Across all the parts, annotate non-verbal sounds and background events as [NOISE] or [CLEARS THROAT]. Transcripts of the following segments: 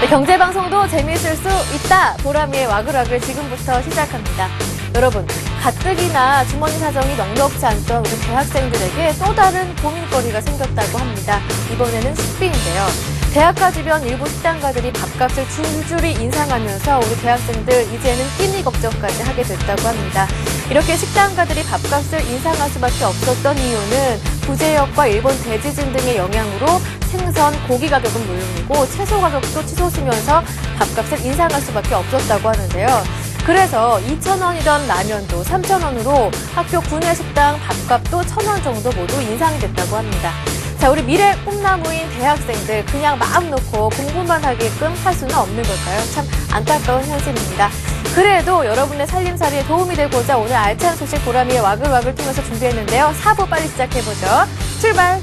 네, 경제방송도 재미있을 수 있다. 보람이의 와글와글 지금부터 시작합니다. 여러분, 가뜩이나 주머니 사정이 넉넉지 않던 우리 대학생들에게 또 다른 고민거리가 생겼다고 합니다. 이번에는 식비인데요. 대학가 주변 일부 식당가들이 밥값을 줄줄이 인상하면서 우리 대학생들 이제는 끼니 걱정까지 하게 됐다고 합니다. 이렇게 식당가들이 밥값을 인상할 수밖에 없었던 이유는 부재역과 일본 대지진 등의 영향으로 생선, 고기 가격은 물론이고 채소 가격도 치솟으면서 밥값을 인상할 수밖에 없었다고 하는데요. 그래서 2,000원이던 라면도 3,000원으로 학교 구내 식당 밥값도 1,000원 정도 모두 인상이 됐다고 합니다. 자, 우리 미래 꿈나무인 대학생들 그냥 마음 놓고 공부만 하게끔 할 수는 없는 걸까요? 참 안타까운 현실입니다. 그래도 여러분의 살림살이에 도움이 되고자 오늘 알찬 소식 보람이의 와글와글 통해서 준비했는데요. 4부 빨리 시작해보죠. 출발!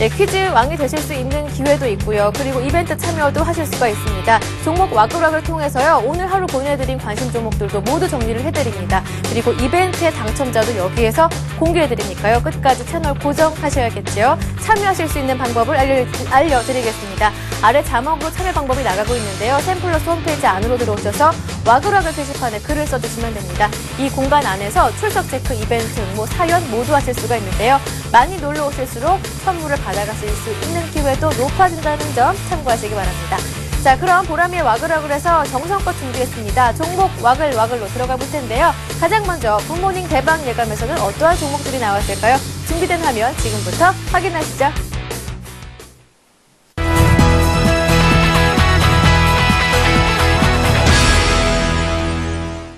네, 퀴즈 왕이 되실 수 있는 기회도 있고요. 그리고 이벤트 참여도 하실 수가 있습니다. 종목 와글와글 통해서요. 오늘 하루 보내드린 관심 종목들도 모두 정리를 해드립니다. 그리고 이벤트의 당첨자도 여기에서 공개해드리니까요. 끝까지 채널 고정하셔야겠죠. 참여하실 수 있는 방법을 알려, 알려드리겠습니다. 아래 자막으로 참여 방법이 나가고 있는데요. 샘플러스 홈페이지 안으로 들어오셔서 와글와글 게시판에 글을 써주시면 됩니다. 이 공간 안에서 출석 체크, 이벤트, 응모, 사연 모두 하실 수가 있는데요. 많이 놀러 오실수록 선물을 받아가실 수 있는 기회도 높아진다는 점 참고하시기 바랍니다. 자, 그럼 보람이의 와글와글에서 정성껏 준비했습니다. 종목 와글와글로 들어가 볼 텐데요. 가장 먼저 굿모닝 대박 예감에서는 어떠한 종목들이 나왔을까요? 준비된 화면 지금부터 확인하시죠.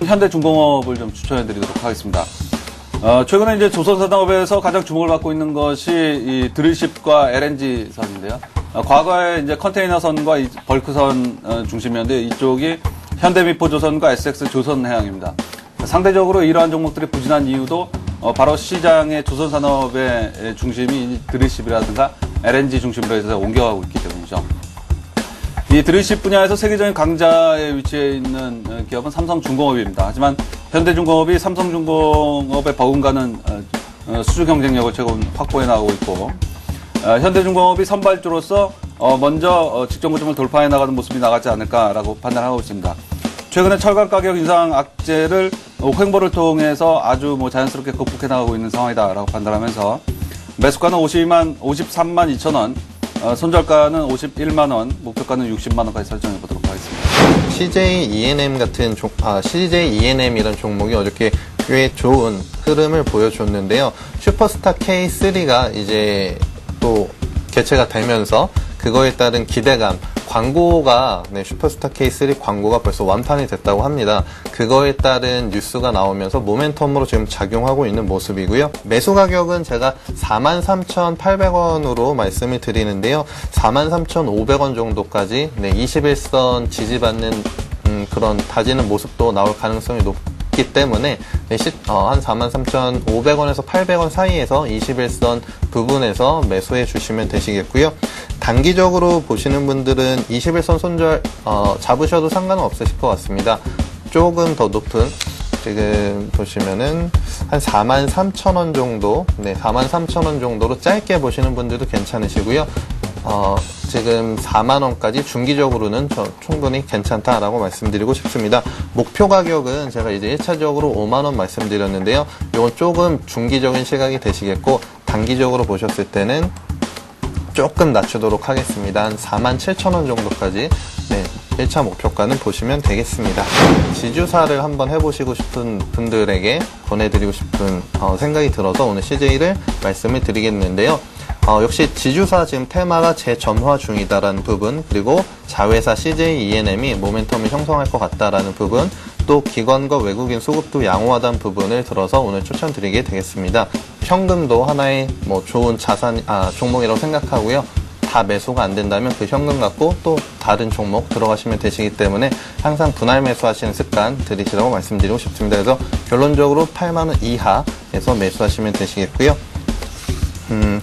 현대중공업을 좀 추천해드리도록 하겠습니다. 어, 최근에 이제 조선산업에서 가장 주목을 받고 있는 것이 이 드릴십과 LNG선인데요. 어, 과거에 이제 컨테이너선과 이 벌크선 어, 중심이었는데 이쪽이 현대미포조선과 SX 조선해양입니다. 상대적으로 이러한 종목들이 부진한 이유도 어, 바로 시장의 조선산업의 중심이 이 드릴십이라든가 LNG 중심으로 해서 옮겨가고 있기 때문이죠. 이 드릴십 분야에서 세계적인 강자에 위치해 있는 어, 기업은 삼성중공업입니다. 하지만 현대중공업이 삼성중공업에 버금가는 어, 어, 수주 경쟁력을 최근 확보해 나가고 있고 어, 현대중공업이 선발주로서 어, 먼저 어, 직전 고점을 돌파해 나가는 모습이 나가지 않을까라고 판단하고 있습니다. 최근에 철강 가격 인상 악재를 어, 횡보를 통해서 아주 뭐 자연스럽게 극복해 나가고 있는 상황이다라고 판단하면서 매수가는 52만 53만 2천 원, 어, 손절가는 51만 원, 목표가는 60만 원까지 설정해 보도록 하겠습니다. CJ ENM 같은 종, 아, CJ ENM이라는 종목이 어저께 꽤 좋은 흐름을 보여줬는데요. 슈퍼스타 K3가 이제 또 개최가 되면서 그거에 따른 기대감, 광고가 네, 슈퍼스타 K3 광고가 벌써 완판이 됐다고 합니다. 그거에 따른 뉴스가 나오면서 모멘텀으로 지금 작용하고 있는 모습이고요. 매수 가격은 제가 43,800원으로 말씀을 드리는데요. 43,500원 정도까지 네, 21선 지지받는 음, 그런 다지는 모습도 나올 가능성이 높 기 때문에 네, 시, 어, 한 43,500원에서 800원 사이에서 21선 부분에서 매수해 주시면 되시겠고요. 단기적으로 보시는 분들은 21선 손절 어, 잡으셔도 상관은 없으실 것 같습니다. 조금 더 높은 지금 보시면은 한 4만 3천 원 정도, 네, 4만 3천 원 정도로 짧게 보시는 분들도 괜찮으시고요. 어, 지금 4만 원까지 중기적으로는 저 충분히 괜찮다라고 말씀드리고 싶습니다. 목표 가격은 제가 이제 1차적으로 5만 원 말씀드렸는데요. 이건 조금 중기적인 시각이 되시겠고 단기적으로 보셨을 때는 조금 낮추도록 하겠습니다. 한 4만 7천 원 정도까지 네, 1차 목표가는 보시면 되겠습니다. 지주사를 한번 해보시고 싶은 분들에게 권해드리고 싶은 어, 생각이 들어서 오늘 CJ를 말씀을 드리겠는데요. 어, 역시 지주사 지금 테마가 재점화 중이다라는 부분 그리고 자회사 CJ ENM이 모멘텀을 형성할 것 같다라는 부분 또 기관과 외국인 수급도 양호하다는 부분을 들어서 오늘 추천드리게 되겠습니다. 현금도 하나의 뭐 좋은 자산 아 종목이라고 생각하고요. 다 매수가 안 된다면 그 현금 갖고 또 다른 종목 들어가시면 되시기 때문에 항상 분할 매수하시는 습관 들이시라고 말씀드리고 싶습니다. 그래서 결론적으로 8만 원 이하에서 매수하시면 되시겠고요. 음,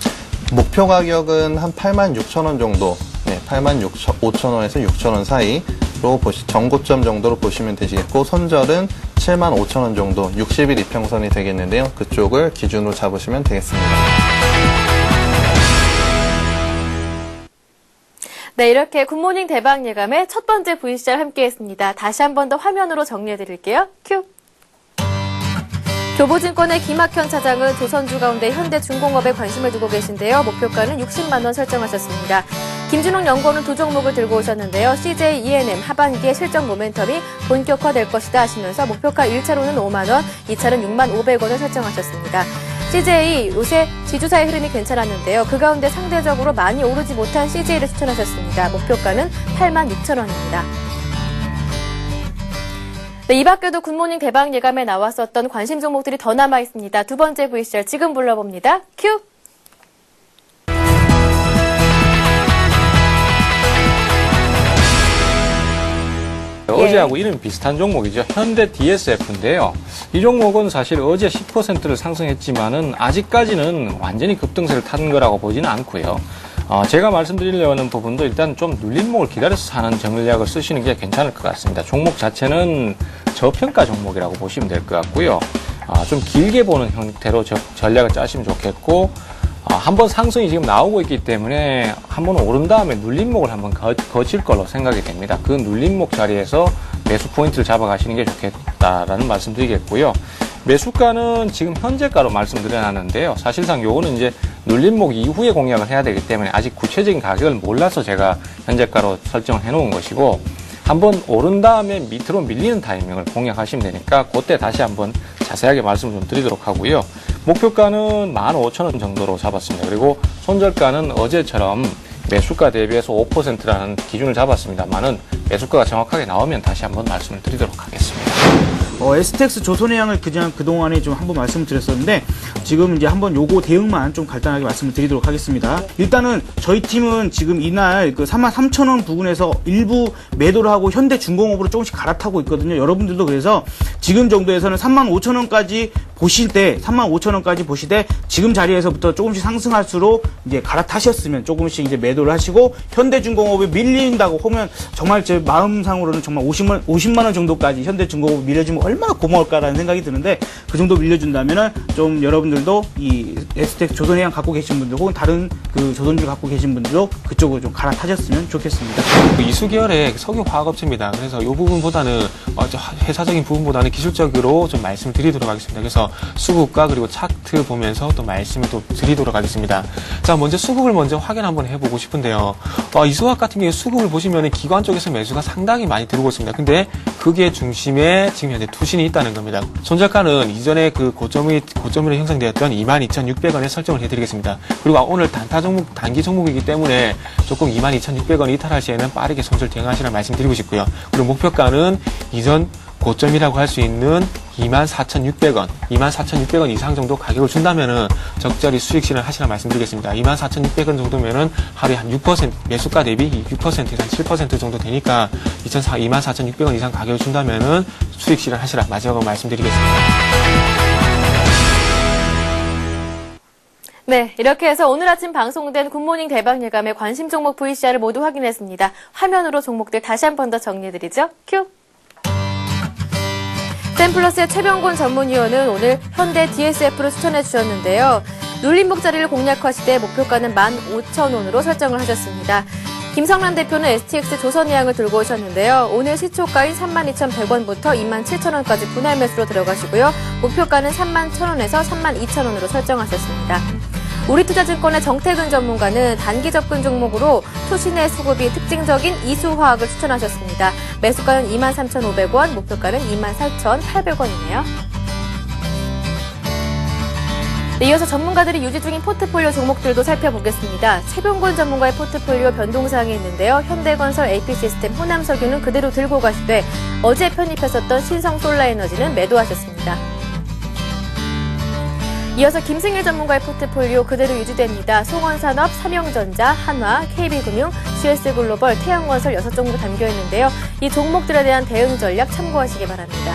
목표 가격은 한 8만 6천 원 정도, 네, 8만 6천, 5천 원에서 6천 원 사이로 보시, 정고점 정도로 보시면 되시겠고, 손절은 7만 5천 원 정도, 60일 이평선이 되겠는데요. 그쪽을 기준으로 잡으시면 되겠습니다. 네, 이렇게 굿모닝 대박 예감의 첫 번째 VCR 함께 했습니다. 다시 한 번 더 화면으로 정리해 드릴게요. 큐! 교보증권의 김학현 차장은 조선주 가운데 현대중공업에 관심을 두고 계신데요. 목표가는 60만 원 설정하셨습니다. 김준홍 연구원은 두 종목을 들고 오셨는데요. CJ ENM 하반기에 실적 모멘텀이 본격화될 것이다 하시면서 목표가 1차로는 5만 원, 2차는 6만 500원을 설정하셨습니다. CJ 요새 지주사의 흐름이 괜찮았는데요. 그 가운데 상대적으로 많이 오르지 못한 CJ를 추천하셨습니다. 목표가는 8만 6천 원입니다. 네, 이 밖에도 굿모닝 대박 예감에 나왔었던 관심 종목들이 더 남아 있습니다. 두 번째 VCR 지금 불러봅니다. 큐! 어제하고 이름이 비슷한 종목이죠. 현대 DSF인데요. 이 종목은 사실 어제 10%를 상승했지만은 아직까지는 완전히 급등세를 탄 거라고 보지는 않고요. 어, 제가 말씀드리려고 하는 부분도 일단 좀 눌림목을 기다려서 사는 전략을 쓰시는 게 괜찮을 것 같습니다. 종목 자체는 저평가 종목이라고 보시면 될 것 같고요. 아, 좀 길게 보는 형태로 저- 전략을 짜시면 좋겠고 아, 한번 상승이 지금 나오고 있기 때문에 한 번 오른 다음에 눌림목을 한번 거, 거칠 걸로 생각이 됩니다. 그 눌림목 자리에서 매수 포인트를 잡아가시는 게 좋겠다라는 말씀 드리겠고요. 매수가는 지금 현재가로 말씀드려놨는데요. 사실상 요거는 이제 눌림목 이후에 공략을 해야 되기 때문에 아직 구체적인 가격을 몰라서 제가 현재가로 설정을 해놓은 것이고 한번 오른 다음에 밑으로 밀리는 타이밍을 공략하시면 되니까 그때 다시 한번 자세하게 말씀을 좀 드리도록 하고요. 목표가는 15,000원 정도로 잡았습니다. 그리고 손절가는 어제처럼 매수가 대비해서 5%라는 기준을 잡았습니다만은 매수가가 정확하게 나오면 다시 한번 말씀을 드리도록 하겠습니다. 어, STX 조선해양을 그냥 그동안에 좀 한번 말씀을 드렸었는데 지금 이제 한번 요거 대응만 좀 간단하게 말씀을 드리도록 하겠습니다. 일단은 저희 팀은 지금 이날 그 43,000원 부근에서 일부 매도를 하고 현대중공업으로 조금씩 갈아타고 있거든요. 여러분들도 그래서 지금 정도에서는 35,000원까지 보실 때 35,000원까지 보실 때 지금 자리에서부터 조금씩 상승할수록 이제 갈아타셨으면 조금씩 이제 매도를 하시고 현대중공업이 밀린다고 하면 정말 제 마음상으로는 정말 50만 50만 원 정도까지 현대중공업 밀려주면 얼마나 고마울까라는 생각이 드는데 그 정도 밀려준다면은 좀 여러분들도 이 에스텍 조선해양 갖고 계신 분들 혹은 다른 그 조선주 갖고 계신 분들도 그쪽으로 좀 갈아타셨으면 좋겠습니다. 그 이수계열의 석유 화학업체입니다. 그래서 이 부분보다는 어, 저 회사적인 부분보다는 기술적으로 좀 말씀을 드리도록 하겠습니다. 그래서 수급과 그리고 차트 보면서 또 말씀을 또 드리도록 하겠습니다. 자, 먼저 수급을 먼저 확인 한번 해보고 싶은데요. 어, 이수화학 같은 경우에 수급을 보시면 기관 쪽에서 매수가 상당히 많이 들어오고 있습니다. 근데 그게 중심에 지금 현재 투신이 있다는 겁니다. 손절가는 이전에 그 고점이 고점으로 형성되었던 22,600원에 설정을 해드리겠습니다. 그리고 오늘 단타 종목 단기 종목이기 때문에 조금 22,600원 이탈할 시에는 빠르게 손절 대응하시라는 말씀드리고 싶고요. 그리고 목표가는 이전 고점이라고 할 수 있는 24,600원, 24,600원 이상 정도 가격을 준다면은 적절히 수익 실현 하시라 말씀드리겠습니다. 24,600원 정도면은 하루에 한 6% 매수가 대비 6%에서 한7% 정도 되니까 24,600원 이상 가격을 준다면은 수익 실현 하시라 마지막으로 말씀드리겠습니다. 네, 이렇게 해서 오늘 아침 방송된 굿모닝 대박 예감의 관심 종목 VCR을 모두 확인했습니다. 화면으로 종목들 다시 한 번 더 정리해드리죠. 큐! 샘플러스의 최병곤 전문위원은 오늘 현대 DSF를 추천해 주셨는데요. 눌림목 자리를 공략하시되 목표가는 15,000원으로 설정을 하셨습니다. 김성란 대표는 STX 조선해양을 들고 오셨는데요. 오늘 시초가인 32,100원부터 27,000원까지 분할 매수로 들어가시고요. 목표가는 31,000원에서 32,000원으로 설정하셨습니다. 우리투자증권의 정태근 전문가는 단기 접근 종목으로 투신의 수급이 특징적인 이수화학을 추천하셨습니다. 매수가는 23,500원, 목표가는 24,800원이네요. 네, 이어서 전문가들이 유지 중인 포트폴리오 종목들도 살펴보겠습니다. 최병곤 전문가의 포트폴리오 변동사항이 있는데요. 현대건설, AP시스템, 호남석유는 그대로 들고 가시되 어제 편입했었던 신성솔라에너지는 매도하셨습니다. 이어서 김승일 전문가의 포트폴리오 그대로 유지됩니다. 송원산업, 삼영전자, 한화, KB금융, GS글로벌, 태양건설 6종목 담겨 있는데요. 이 종목들에 대한 대응 전략 참고하시기 바랍니다.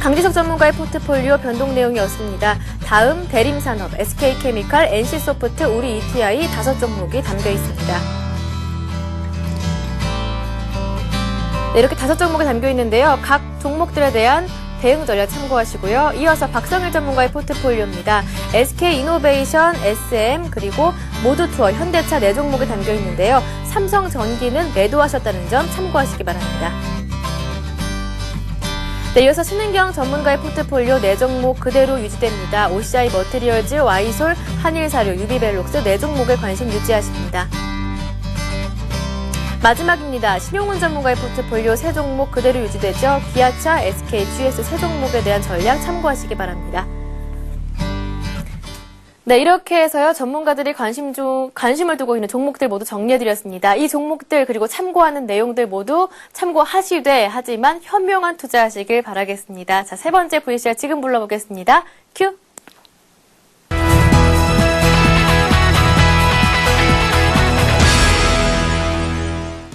강지석 전문가의 포트폴리오 변동 내용이 없습니다. 다음 대림산업, SK케미칼, NC소프트, 우리 ETI 다섯 종목이 담겨 있습니다. 네, 이렇게 다섯 종목이 담겨 있는데요. 각 종목들에 대한 대응 전략 참고하시고요. 이어서 박성일 전문가의 포트폴리오입니다. SK 이노베이션, SM, 그리고 모두투어, 현대차 네 종목에 담겨 있는데요. 삼성전기는 매도하셨다는 점 참고하시기 바랍니다. 네, 이어서 신은경 전문가의 포트폴리오 네 종목 그대로 유지됩니다. OCI 머티리얼즈, 와이솔, 한일사료, 유비벨록스 네 종목에 관심 유지하십니다. 마지막입니다. 신용훈 전문가의 포트폴리오 세 종목 그대로 유지되죠. 기아차, SK, GS 세 종목에 대한 전략 참고하시기 바랍니다. 네, 이렇게 해서요, 전문가들이 관심 중, 관심을 두고 있는 종목들 모두 정리해드렸습니다. 이 종목들, 그리고 참고하는 내용들 모두 참고하시되, 하지만 현명한 투자하시길 바라겠습니다. 자, 세 번째 VCR 지금 불러보겠습니다. 큐!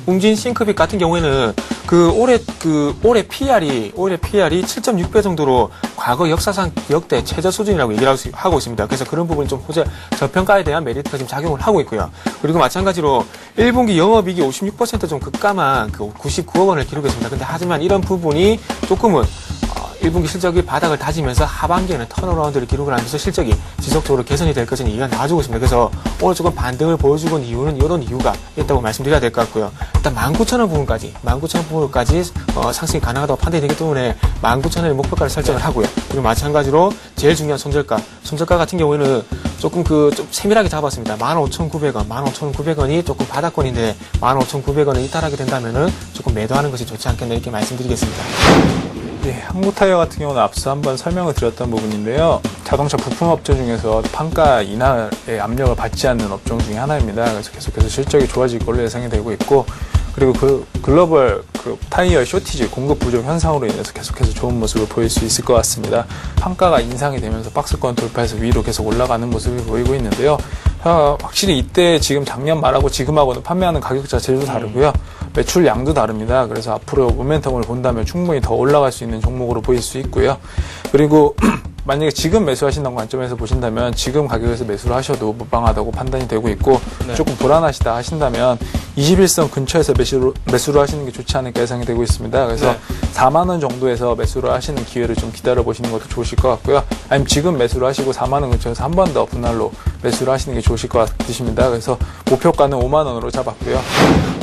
웅진 싱크빅 같은 경우에는 그 올해 그 올해 PR이 올해 PR이 7.6배 정도로 과거 역사상 역대 최저 수준이라고 얘기를 하고 있습니다. 그래서 그런 부분이 좀 호재 저평가에 대한 메리트가 지금 작용을 하고 있고요. 그리고 마찬가지로 1분기 영업이익이 56%좀 급감한 그 99억 원을 기록했습니다. 근데 하지만 이런 부분이 조금은 어, 1분기 실적이 바닥을 다지면서 하반기에는 턴어라운드를 기록을 하면서 실적이 지속적으로 개선이 될 것은 얘기가 나와주고 있습니다. 그래서 오늘 조금 반등을 보여주고 있는 이유는 이런 이유가 있다고 말씀드려야 될 것 같고요. 일단 19,000원 부분까지, 19,000원 부분까지 어, 상승이 가능하다고 판단이 되기 때문에 19,000원의 목표가를 설정을 하고요. 그리고 마찬가지로 제일 중요한 손절가, 손절가 같은 경우에는 조금 그 좀 세밀하게 잡았습니다. 15,900원, 15,900원이 조금 바닥권인데 15,900원을 이탈하게 된다면은 조금 매도하는 것이 좋지 않겠나 이렇게 말씀드리겠습니다. 예, 한국타이어 같은 경우는 앞서 한번 설명을 드렸던 부분인데요. 자동차 부품 업체 중에서 판가 인하의 압력을 받지 않는 업종 중에 하나입니다. 그래서 계속해서 실적이 좋아질 걸로 예상이 되고 있고, 그리고 그 글로벌 그 타이어 쇼티지 공급 부족 현상으로 인해서 계속해서 좋은 모습을 보일 수 있을 것 같습니다. 판가가 인상이 되면서 박스권 돌파해서 위로 계속 올라가는 모습을 보이고 있는데요. 어, 확실히 이때 지금 작년 말하고 지금하고는 판매하는 가격 자체도 다르고요. 매출량도 다릅니다. 그래서 앞으로 모멘텀을 본다면 충분히 더 올라갈 수 있는 종목으로 보일 수 있고요. 그리고 [CLEARS THROAT] 만약에 지금 매수하신다는 관점에서 보신다면 지금 가격에서 매수를 하셔도 무방하다고 판단이 되고 있고 조금 불안하시다 하신다면 21선 근처에서 매수를, 매수를 하시는 게 좋지 않을까 예상이 되고 있습니다. 그래서 4만 원 정도에서 매수를 하시는 기회를 좀 기다려 보시는 것도 좋으실 것 같고요. 아니면 지금 매수를 하시고 4만 원 근처에서 한 번 더 분할로 매수를 하시는 게 좋으실 것 같으십니다. 그래서 목표가는 5만 원으로 잡았고요.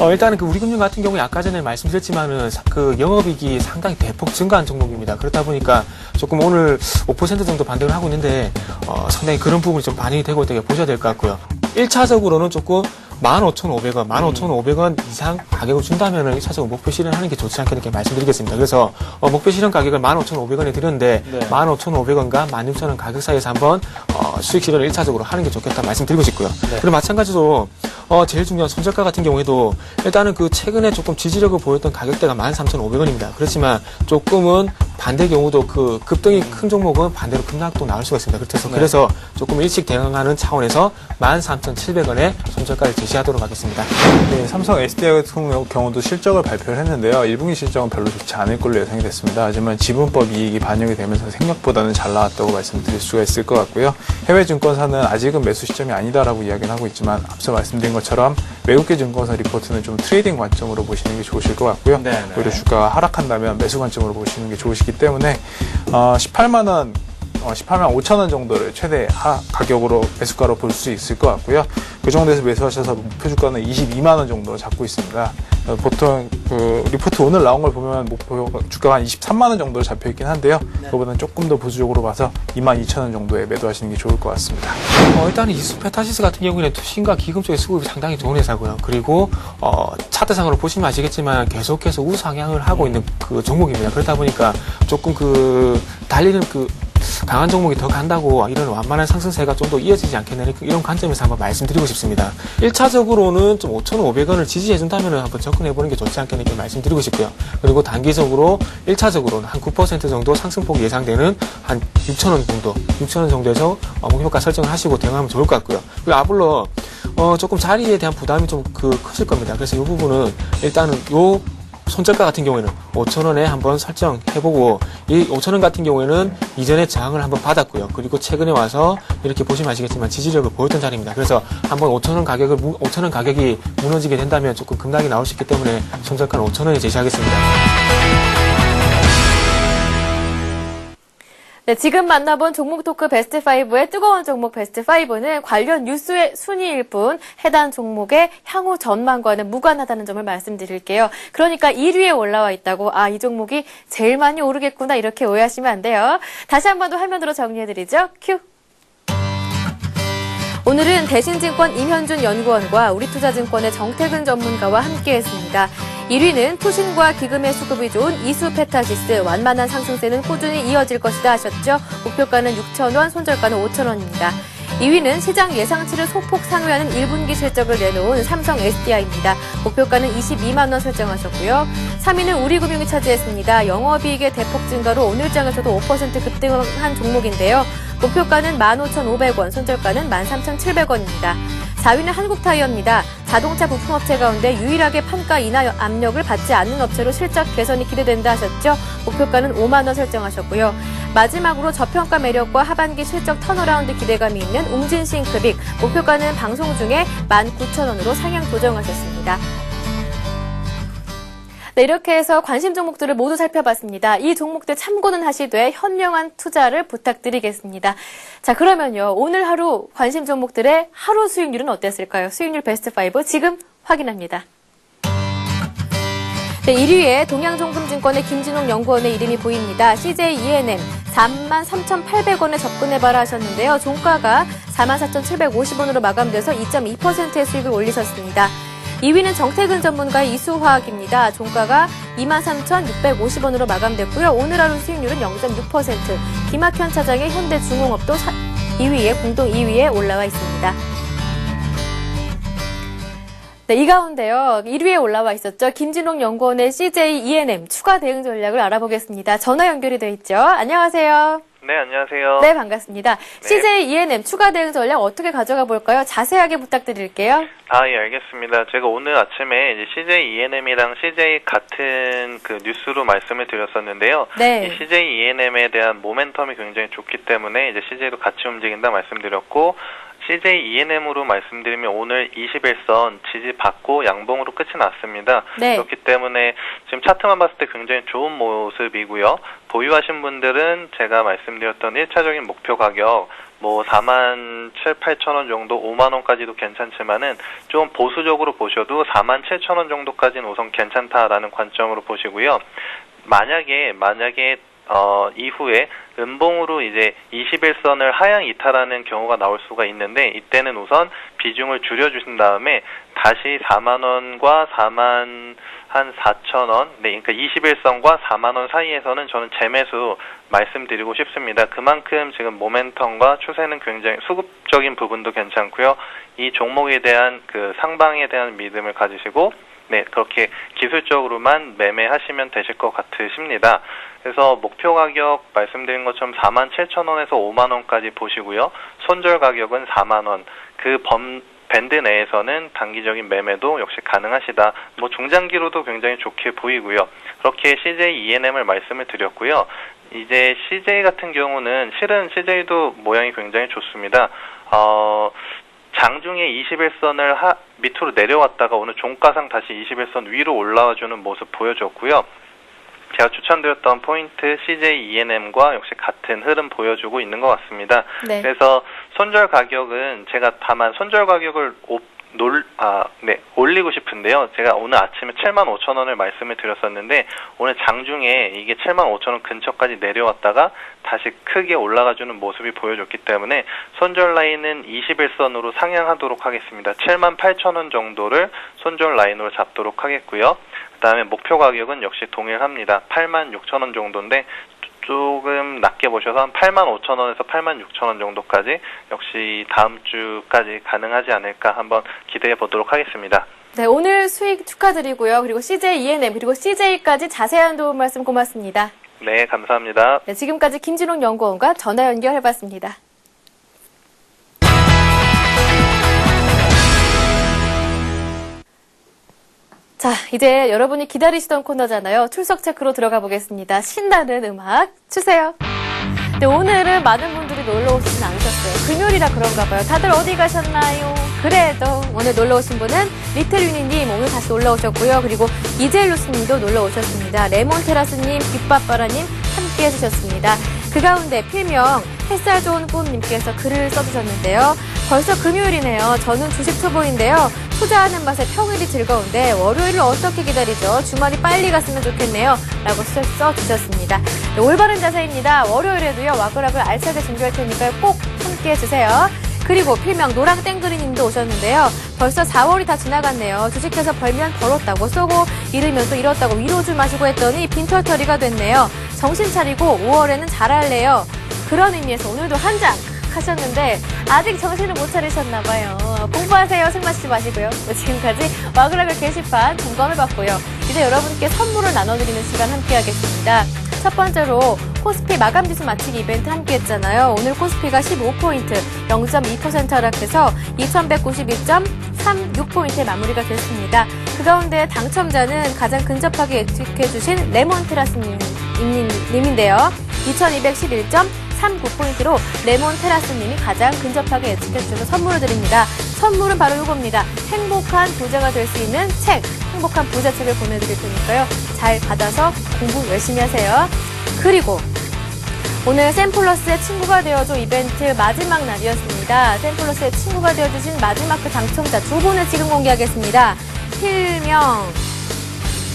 어, 일단은 그 우리금융 같은 경우에 아까 전에 말씀드렸지만은 사- 그 영업이익이 상당히 대폭 증가한 종목입니다. 그렇다 보니까 조금 오늘 5% 정도 반등을 하고 있는데 어, 상당히 그런 부분이 좀 반영이 되고 있다고 보셔야 될 것 같고요. 1차적으로는 조금 15,500원, 15,500원 이상 가격을 준다면은 1차적으로 목표 실현하는 게 좋지 않겠나 이렇게 말씀드리겠습니다. 그래서 어, 목표 실현 가격을 15,500원에 드렸는데 15,500원과 16,000원 가격 사이에서 한번 어, 수익 실현을 1차적으로 하는 게 좋겠다 말씀드리고 싶고요. 그리고 마찬가지로 어, 제일 중요한 손절가 같은 경우에도 일단은 그 최근에 조금 지지력을 보였던 가격대가 13,500원입니다. 그렇지만 조금은 반대 경우도 그 급등이 큰 종목은 반대로 급락도 나올 수가 있습니다. 그래서 그래서 조금 일찍 대응하는 차원에서 13,700원에 손절가를 제시하도록 하겠습니다. 네, 삼성 SDI 같은 경우도 실적을 발표를 했는데요. 1분기 실적은 별로 좋지 않을 걸로 예상이 됐습니다. 하지만 지분법 이익이 반영이 되면서 생각보다는 잘 나왔다고 말씀드릴 수가 있을 것 같고요. 해외 증권사는 아직은 매수 시점이 아니다라고 이야기는 하고 있지만 앞서 말씀드린 것처럼 외국계 증권사 리포트는 좀 트레이딩 관점으로 보시는 게 좋으실 것 같고요. 오히려 주가가 하락한다면 매수 관점으로 보시는 게 좋으시기 때문에 어, 18만 원 어, 18만 5천 원 정도를 최대 하 가격으로 매수가로 볼 수 있을 것 같고요. 그 정도에서 매수하셔서 목표 주가는 22만 원 정도로 잡고 있습니다. 어, 보통 그 리포트 오늘 나온 걸 보면 목표 주가가 한 23만 원 정도로 잡혀 있긴 한데요. 그거보다는 조금 더 보수적으로 봐서 2만 2천 원 정도에 매도하시는 게 좋을 것 같습니다. 어, 일단은 이스페타시스 같은 경우에는 투신과 기금 쪽의 수급이 상당히 좋은 회사고요. 그리고 어, 차트상으로 보시면 아시겠지만 계속해서 우상향을 하고 있는 그 종목입니다. 그렇다 보니까 조금 그 달리는 그 강한 종목이 더 간다고 이런 완만한 상승세가 좀 더 이어지지 않겠나 이런 관점에서 한번 말씀드리고 싶습니다. 1차적으로는 좀 5,500원을 지지해준다면 한번 접근해보는 게 좋지 않겠나 이렇게 말씀드리고 싶고요. 그리고 단기적으로 1차적으로는 한 9% 정도 상승폭이 예상되는 한 6,000원 정도, 6,000원 정도에서 어, 목표가 설정을 하시고 대응하면 좋을 것 같고요. 그리고 아울러 어, 조금 자리에 대한 부담이 좀 그 크실 겁니다. 그래서 이 부분은 일단은 요 손절가 같은 경우에는 5,000원에 한번 설정해보고 이 5,000원 같은 경우에는 이전에 저항을 한번 받았고요. 그리고 최근에 와서 이렇게 보시면 아시겠지만 지지력을 보였던 자리입니다. 그래서 한번 5,000원 가격을 5,000원 가격이 무너지게 된다면 조금 급락이 나올 수 있기 때문에 손절가는 5,000원에 제시하겠습니다. 네, 지금 만나본 종목 토크 베스트 5의 뜨거운 종목 베스트 5는 관련 뉴스의 순위일 뿐 해당 종목의 향후 전망과는 무관하다는 점을 말씀드릴게요. 그러니까 1위에 올라와 있다고 아, 이 종목이 제일 많이 오르겠구나 이렇게 오해하시면 안 돼요. 다시 한 번 더 화면으로 정리해 드리죠. 큐. 오늘은 대신증권 임현준 연구원과 우리투자증권의 정태근 전문가와 함께했습니다. 1위는 투신과 기금의 수급이 좋은 이수 페타시스 완만한 상승세는 꾸준히 이어질 것이다 하셨죠. 목표가는 6,000원, 손절가는 5,000원입니다. 2위는 시장 예상치를 소폭 상회하는 1분기 실적을 내놓은 삼성 SDI입니다. 목표가는 22만 원 설정하셨고요. 3위는 우리금융이 차지했습니다. 영업이익의 대폭 증가로 오늘장에서도 5% 급등한 종목인데요. 목표가는 15,500원, 손절가는 13,700원입니다. 4위는 한국타이어입니다. 자동차 부품업체 가운데 유일하게 판가 인하 압력을 받지 않는 업체로 실적 개선이 기대된다 하셨죠. 목표가는 5만 원 설정하셨고요. 마지막으로 저평가 매력과 하반기 실적 턴어라운드 기대감이 있는 웅진싱크빅 목표가는 방송 중에 19,000원으로 상향 조정하셨습니다. 네, 이렇게 해서 관심 종목들을 모두 살펴봤습니다. 이 종목들 참고는 하시되 현명한 투자를 부탁드리겠습니다. 자, 그러면요. 오늘 하루 관심 종목들의 하루 수익률은 어땠을까요? 수익률 베스트 5 지금 확인합니다. 네, 1위에 동양종금증권의 김진홍 연구원의 이름이 보입니다. CJ ENM 43,800원에 접근해봐라 하셨는데요. 종가가 44,750원으로 마감돼서 2.2%의 수익을 올리셨습니다. 2위는 정태근 전문가의 이수화학입니다. 종가가 23,650원으로 마감됐고요. 오늘 하루 수익률은 0.6%. 김학현 차장의 현대중공업도 2위에 공동 2위에 올라와 있습니다. 네, 이 가운데요. 1위에 올라와 있었죠. 김진홍 연구원의 CJ ENM 추가 대응 전략을 알아보겠습니다. 전화 연결이 돼 있죠. 안녕하세요. 네, 안녕하세요. 네, 반갑습니다. CJ ENM 추가 대응 전략 어떻게 가져가 볼까요? 자세하게 부탁드릴게요. 아, 예, 알겠습니다. 제가 오늘 아침에 이제 CJ ENM이랑 CJ 같은 그 뉴스로 말씀을 드렸었는데요. 네. 이 CJ ENM에 대한 모멘텀이 굉장히 좋기 때문에 이제 CJ도 같이 움직인다 말씀드렸고, CJ ENM으로 말씀드리면 오늘 21선 지지 받고 양봉으로 끝이 났습니다. 네. 그렇기 때문에 지금 차트만 봤을 때 굉장히 좋은 모습이고요. 보유하신 분들은 제가 말씀드렸던 1차적인 목표 가격 뭐 4만 7, 8천 원 정도, 5만 원까지도 괜찮지만은 좀 보수적으로 보셔도 4만 7천 원 정도까지는 우선 괜찮다라는 관점으로 보시고요. 만약에 만약에 어, 이후에 음봉으로 이제 21선을 하향 이탈하는 경우가 나올 수가 있는데 이때는 우선 비중을 줄여주신 다음에 다시 4만 원과 4만 한 4천 원, 네, 그러니까 21선과 4만 원 사이에서는 저는 재매수 말씀드리고 싶습니다. 그만큼 지금 모멘텀과 추세는 굉장히 수급적인 부분도 괜찮고요. 이 종목에 대한 그 상방에 대한 믿음을 가지시고 네, 그렇게 기술적으로만 매매하시면 되실 것 같으십니다. 그래서 목표 가격 말씀드린 것처럼 4만 7천 원에서 5만 원까지 보시고요. 손절 가격은 4만 원. 그 범, 밴드 내에서는 단기적인 매매도 역시 가능하시다. 뭐 중장기로도 굉장히 좋게 보이고요. 그렇게 CJ ENM을 말씀을 드렸고요. 이제 CJ 같은 경우는 실은 CJ도 모양이 굉장히 좋습니다. 어, 장중에 21선을 하, 밑으로 내려왔다가 오늘 종가상 다시 21선 위로 올라와 주는 모습 보여줬고요. 제가 추천드렸던 포인트 CJ ENM과 역시 같은 흐름 보여주고 있는 것 같습니다. 네. 그래서 손절 가격은 제가 다만 손절 가격을 놀, 아, 네, 올리고 싶은데요. 제가 오늘 아침에 7만 5천 원을 말씀을 드렸었는데, 오늘 장중에 이게 7만 5천 원 근처까지 내려왔다가 다시 크게 올라가주는 모습이 보여줬기 때문에, 손절 라인은 21선으로 상향하도록 하겠습니다. 7만 8천 원 정도를 손절 라인으로 잡도록 하겠고요. 그 다음에 목표 가격은 역시 동일합니다. 8만 6천 원 정도인데, 조금 낮게 보셔서 한 8만 5천 원에서 8만 6천 원 정도까지 역시 다음 주까지 가능하지 않을까 한번 기대해 보도록 하겠습니다. 네, 오늘 수익 축하드리고요. 그리고 CJ ENM 그리고 CJ까지 자세한 도움 말씀 고맙습니다. 네, 감사합니다. 네, 지금까지 김진홍 연구원과 전화 연결해봤습니다. 자, 이제 여러분이 기다리시던 코너잖아요. 출석 체크로 들어가 보겠습니다. 신나는 음악 주세요. 네, 오늘은 많은 분들이 놀러 오시진 않으셨어요. 금요일이라 그런가 봐요. 다들 어디 가셨나요? 그래도 오늘 놀러 오신 분은 리틀 유니님 오늘 다시 올라오셨고요. 그리고 이젤루스님도 놀러 오셨습니다. 레몬테라스님, 빛밥바라님 함께 해주셨습니다. 그 가운데 필명 햇살 좋은 꿈님께서 글을 써주셨는데요. 벌써 금요일이네요. 저는 주식 투보인데요. 투자하는 맛에 평일이 즐거운데 월요일을 어떻게 기다리죠? 주말이 빨리 갔으면 좋겠네요. 라고 써- 써주셨습니다. 네, 올바른 자세입니다. 월요일에도요, 와글와글 알차게 준비할 테니까요. 꼭 함께 해 주세요. 그리고 필명 노랑 땡그리님도 오셨는데요. 벌써 4월이 다 지나갔네요. 주식해서 벌면 벌었다고 쏘고 잃으면 또 잃었다고 위로 좀 마시고 했더니 빈털터리가 됐네요. 정신 차리고 5월에는 잘할래요. 그런 의미에서 오늘도 한 장 하셨는데 아직 정신을 못 차리셨나 봐요. 공부하세요. 술 마시지 마시고요. 네, 지금까지 와그라글 게시판 점검해봤고요. 이제 여러분께 선물을 나눠드리는 시간 함께하겠습니다. 첫 번째로 코스피 마감 지수 맞추기 이벤트 함께 했잖아요. 오늘 코스피가 15포인트 0.2% 하락해서 2192.36포인트에 마무리가 됐습니다. 그 가운데 당첨자는 가장 근접하게 예측해주신 레몬테라스님, 님인데요. 2211.39포인트로 레몬 테라스님이 가장 근접하게 예측해주셔서 선물을 드립니다. 선물은 바로 이겁니다. 행복한 부자가 될 수 있는 책, 행복한 부자책을 보내드릴 테니까요. 잘 받아서 공부 열심히 하세요. 그리고 오늘 샘플러스의 친구가 되어줘 이벤트 마지막 날이었습니다. 샘플러스의 친구가 되어주신 마지막 그 당첨자 두 분을 지금 공개하겠습니다. 필명,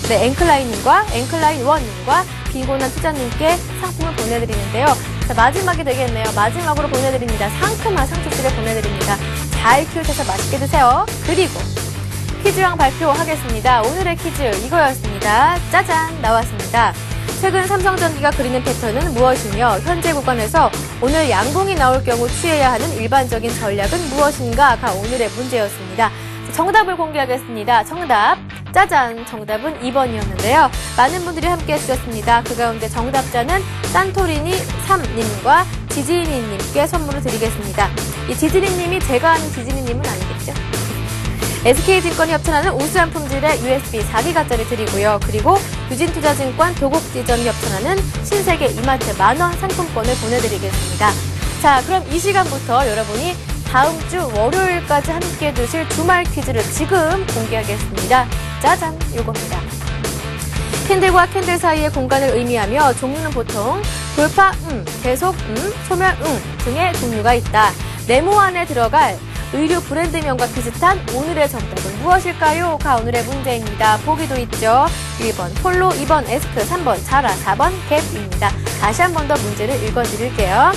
네, 앵클라인님과 앵클라인 원님과 비고난 투자님께 상품을 보내드리는데요. 자, 마지막이 되겠네요. 마지막으로 보내드립니다. 상큼한 상추씨를 보내드립니다. 잘 키우셔서 맛있게 드세요. 그리고 퀴즈왕 발표하겠습니다. 오늘의 퀴즈 이거였습니다. 짜잔 나왔습니다. 최근 삼성전기가 그리는 패턴은 무엇이며 현재 구간에서 오늘 양봉이 나올 경우 취해야 하는 일반적인 전략은 무엇인가가 오늘의 문제였습니다. 정답을 공개하겠습니다. 정답. 짜잔. 정답은 2번이었는데요. 많은 분들이 함께 해주셨습니다. 그 가운데 정답자는 산토리니 3님과 지지니님께 선물을 드리겠습니다. 이 지지니님이 제가 아는 지지니님은 아니겠죠? SK증권이 협찬하는 우수한 품질의 USB 4기가짜리 드리고요. 그리고 유진투자증권 도곡지점이 협찬하는 신세계 이마트 만원 상품권을 보내드리겠습니다. 자, 그럼 이 시간부터 여러분이 다음 주 월요일까지 함께 해주실 주말 퀴즈를 지금 공개하겠습니다. 짜잔, 요겁니다. 캔들과 캔들 사이의 공간을 의미하며 종류는 보통 돌파, 음, 계속, 음, 소멸, 음 등의 종류가 있다. 네모 안에 들어갈 의류 브랜드명과 비슷한 오늘의 정답은 무엇일까요? 가 오늘의 문제입니다. 보기도 있죠. 1번 폴로, 2번 에스크, 3번 자라, 4번 갭입니다. 다시 한 번 더 문제를 읽어드릴게요.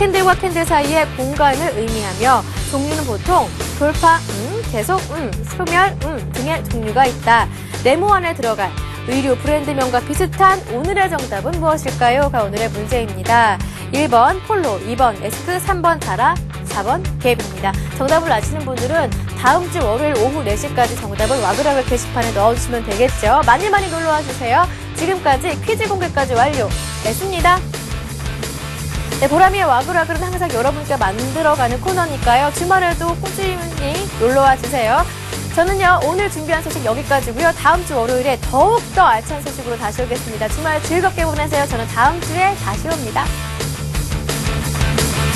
캔들과 캔들 사이의 공간을 의미하며 종류는 보통 돌파, 음, 계속, 음, 소멸, 음 등의 종류가 있다. 네모 안에 들어갈 의류 브랜드명과 비슷한 오늘의 정답은 무엇일까요? 가 오늘의 문제입니다. 1번 폴로, 2번 에스크, 3번 자라, 4번 갭입니다. 정답을 아시는 분들은 다음 주 월요일 오후 4시까지 정답을 와그라글 게시판에 넣어주시면 되겠죠. 많이 많이 놀러와 주세요. 지금까지 퀴즈 공개까지 완료했습니다. 네, 보람이의 와그라글은 항상 여러분께 만들어가는 코너니까요. 주말에도 꾸준히 놀러와 주세요. 저는요, 오늘 준비한 소식 여기까지고요. 다음 주 월요일에 더욱더 알찬 소식으로 다시 오겠습니다. 주말 즐겁게 보내세요. 저는 다음 주에 다시 옵니다.